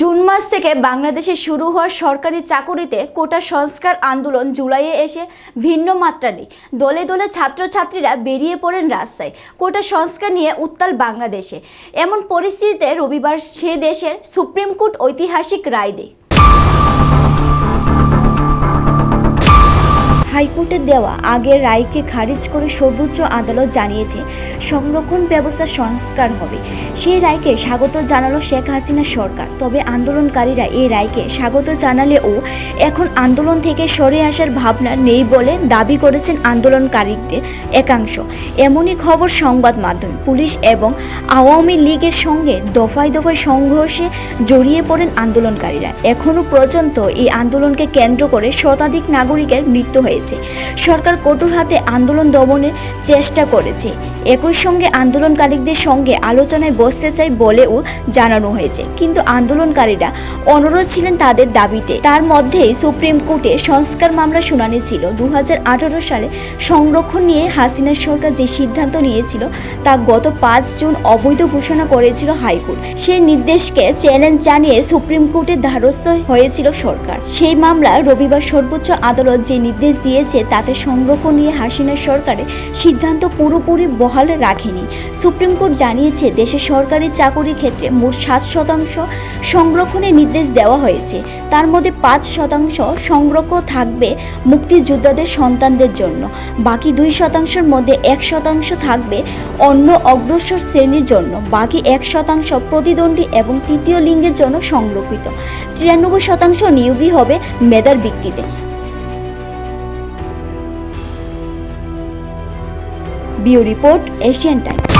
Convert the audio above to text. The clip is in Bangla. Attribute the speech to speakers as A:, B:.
A: জুন মাস থেকে বাংলাদেশে শুরু হওয়া সরকারি চাকুরিতে কোটা সংস্কার আন্দোলন জুলাইয়ে এসে ভিন্ন মাত্রা নেই। দলে দলে ছাত্রছাত্রীরা বেরিয়ে পড়েন রাস্তায়। কোটা সংস্কার নিয়ে উত্তাল বাংলাদেশে। এমন পরিস্থিতিতে রবিবার সে দেশের সুপ্রিম কোর্ট ঐতিহাসিক রায় দেয়। হাইকোর্টের দেওয়া আগের রায়কে খারিজ করে সর্বোচ্চ আদালত জানিয়েছে, সংরক্ষণ ব্যবস্থা সংস্কার হবে। সেই রায়কে স্বাগত জানালো শেখ হাসিনা সরকার। তবে আন্দোলনকারীরা এই রায়কে স্বাগত জানালেও এখন আন্দোলন থেকে সরে আসার ভাবনা নেই বলে দাবি করেছেন আন্দোলনকারীদের একাংশ। এমনই খবর সংবাদ মাধ্যম, পুলিশ এবং আওয়ামী লীগের সঙ্গে দফায় দফায় সংঘর্ষে জড়িয়ে পড়েন আন্দোলনকারীরা। এখনও পর্যন্ত এই আন্দোলনকে কেন্দ্র করে শতাধিক নাগরিকের মৃত্যু হয়েছে। সরকার কঠোর হাতে আন্দোলন দমনের চেষ্টা করেছে। একই সঙ্গে আন্দোলনকারীদের সঙ্গে আলোচনায় বসতে চাই বলেও জানানো হয়েছে। কিন্তু আন্দোলনকারীরা অনুরোধ ছিলেন তাদের দাবিতে। তার মধ্যেই সুপ্রিম কোর্টে সংস্কার মামলা শুনানি ছিল। দু সালে সংরক্ষণ নিয়ে হাসিনা সরকার যে সিদ্ধান্ত নিয়েছিল, তা গত পাঁচ জুন অবৈধ ঘোষণা করেছিল হাইকোর্ট। সেই নির্দেশকে চ্যালেঞ্জ জানিয়ে সুপ্রিম কোর্টের দ্বারস্থ হয়েছিল সরকার। সেই মামলা রবিবার সর্বোচ্চ আদালত যে নির্দেশ দিয়েছে, তাতে সংরক্ষণ নিয়ে হাসিনা সরকারের সিদ্ধান্ত পুরোপুরি বহাল রাখেনি। সুপ্রিম কোর্ট জানিয়েছে, দেশে সরকারি চাকরির ক্ষেত্রে মোট সাত শতাংশ সংরক্ষণের নির্দেশ দেওয়া হয়েছে। তার মধ্যে পাঁচ শতাংশ সংরক্ষণ থাকবে মুক্তিযোদ্ধাদের সন্তানদের জন্য। বাকি দুই শতাংশের মধ্যে এক শতাংশ থাকবে অন্য অগ্রসর শ্রেণির জন্য। বাকি এক শতাংশ প্রতিদ্বন্দ্বী এবং তৃতীয় লিঙ্গের জন্য সংরক্ষিত। তিরানব্বই শতাংশ নিয়োগই হবে মেধার ভিত্তিতে। Bio report Asian time